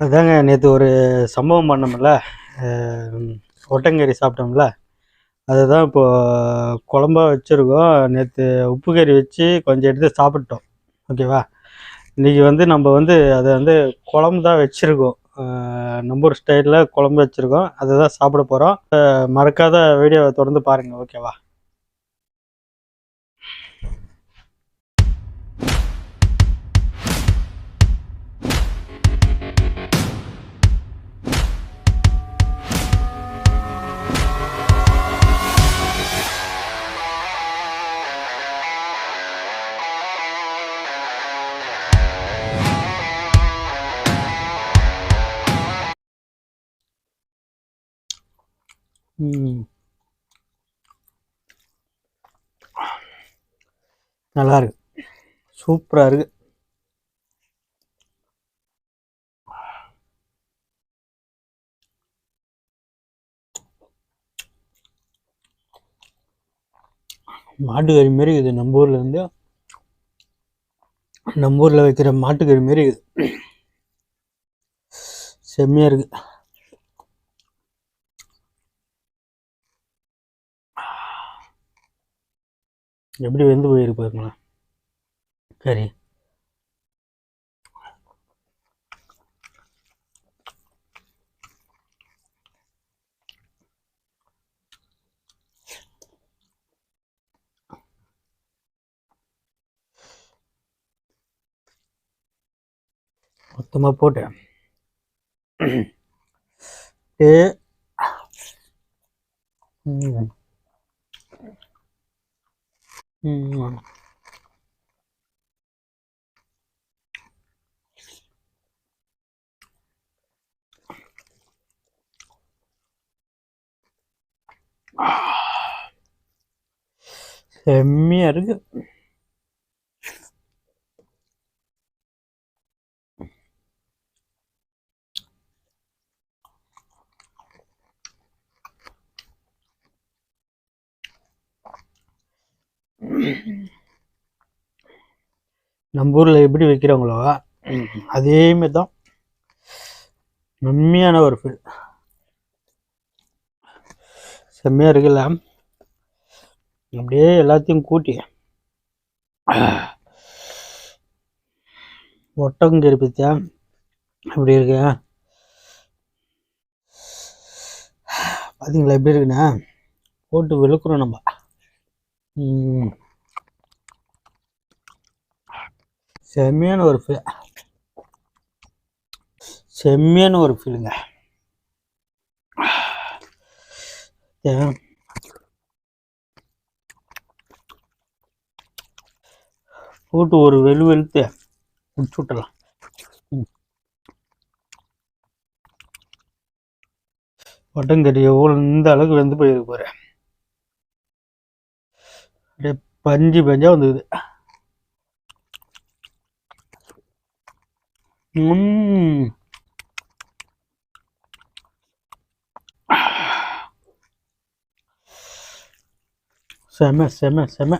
அதாங்க நேற்று ஒரு சம்பவம் பண்ணோம்ல ஒட்டங்கறி சாப்பிட்டோம்ல அதுதான் இப்போது குழம்பா வச்சுருக்கோம். நேற்று உப்பு கறி வச்சு கொஞ்சம் எடுத்து சாப்பிட்டோம். ஓகேவா? இன்றைக்கி வந்து நம்ம வந்து அதை வந்து குழம்பு தான் வச்சுருக்கோம். நம்ம ஒரு ஸ்டைலில் குழம்பு வச்சுருக்கோம். அதை தான் சாப்பிட போகிறோம் மறக்காத வீடியோவை தொடர்ந்து பாருங்கள் ஓகேவா? நல்லா இருக்கு சூப்பராக இருக்கு மாட்டுக்கறி மாரி இது நம்ம ஊர்ல இருந்து நம்ம ஊர்ல வைக்கிற மாட்டுக்கறி மாரி இருக்குது செம்மையா இருக்கு. எப்படி வெந்து போயிருக்கு பாருங்களேன். கறி மொத்தமாக போட்டேன். ஏ Hmm. Ah. Sevmiyorum. நம்ம ஊரில் எப்படி வைக்கிறாங்களோ அதே மாதிரி தான் செம்மையான ஒரு ஃபீல் செம்மையாக இருக்குல்ல? அப்படியே எல்லாத்தையும் கூட்டி ஒட்டங்கறி பத்தியா எப்படி இருக்கு? பார்த்தீங்களா எப்படி இருக்குண்ணா போட்டு விழுக்குறோம் நம்ம. செம்மையான ஒரு ஃபீல் செம்மையான ஒரு ஃபீலுங்க ஏன் போட்டு ஒரு வெளு வெளுத்து முடிச்சு விட்டலாம் வட்டங்கறி எவ்வளோ இந்த அளவுக்கு வெந்து போயிருக்கு போகிறேன் அப்படியே பஞ்சு பஞ்சா வந்துக்குது 嗯。什么什么什么？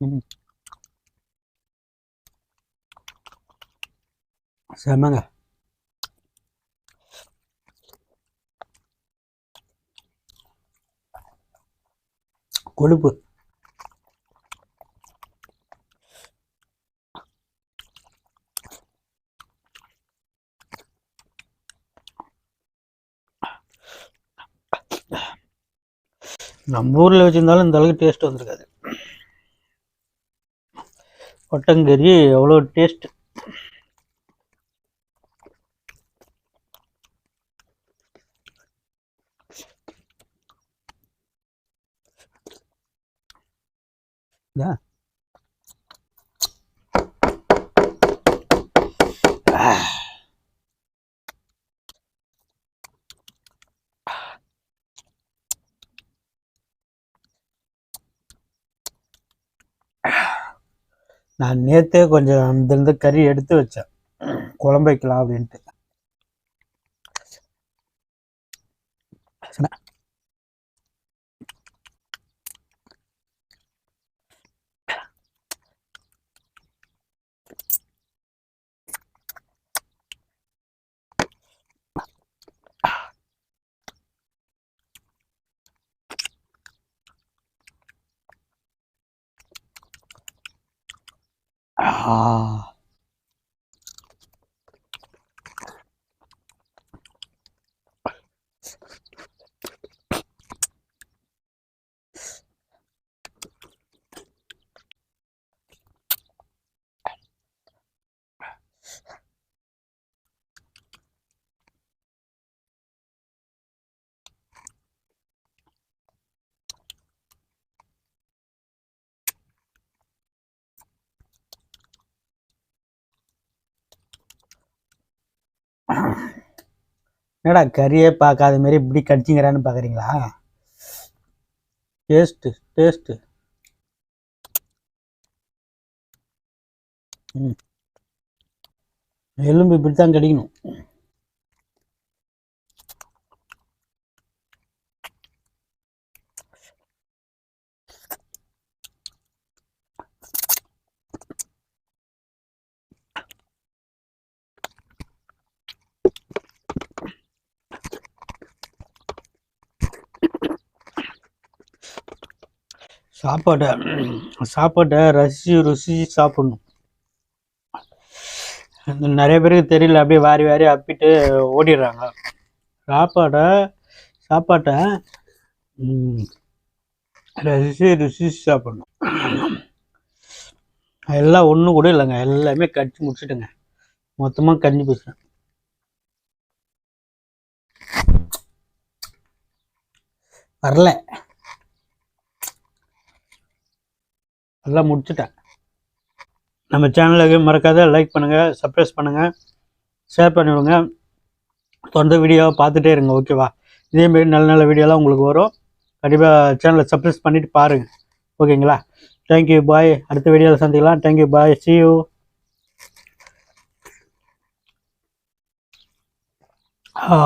嗯。什么呢？கொழுப்பு. நம்ம ஊரில் வச்சிருந்தாலும் இந்த அளவுக்கு டேஸ்ட் வந்திருக்காது. ஒட்டங்கறி எவ்வளோ Да. நான் நேத்தே கொஞ்சம் அந்த கறி எடுத்து வச்சேன் குழம்பு வைக்கலாம் அப்படின்ட்டு ஆ என்னடா கறியே பார்க்காத மாரி இப்படி கடிச்சிங்கிறான்னு பார்க்குறீங்களா டேஸ்ட்டு டேஸ்ட்டு ம். எலும்பு இப்படி தான் கடிக்கணும். சாப்பாடை சாப்பாட்டை ரசித்து ருசித்து சாப்பிடணும். நிறைய பேருக்கு தெரியல அப்படியே வாரி வாரி அப்பிட்டு ஓடிடுறாங்க. சாப்பாடை சாப்பாட்டை ரசித்து ருசித்து சாப்பிடணும். எல்லாம் ஒன்றும் கூட இல்லைங்க. எல்லாமே கடிச்சு முடிச்சுட்டுங்க. மொத்தமாக கஞ்சி பேசுகிறேன் வரல. எல்லாம் முடிச்சுட்டேன். நம்ம சேனலுக்கு மறக்காத லைக் பண்ணுங்கள் சப்ரைஸ் பண்ணுங்கள் ஷேர் பண்ணிவிடுங்க. தொடர்ந்து வீடியோவை பார்த்துட்டே இருங்க ஓகேவா இதேமாரி நல்ல நல்ல வீடியோலாம் உங்களுக்கு வரும். கண்டிப்பாக சேனலை சப்ரைஸ் பண்ணிவிட்டு பாருங்கள் ஓகேங்களா தேங்க்யூ பாய் அடுத்த வீடியோவில் சந்திக்கலாம். Thank you bye see you ah.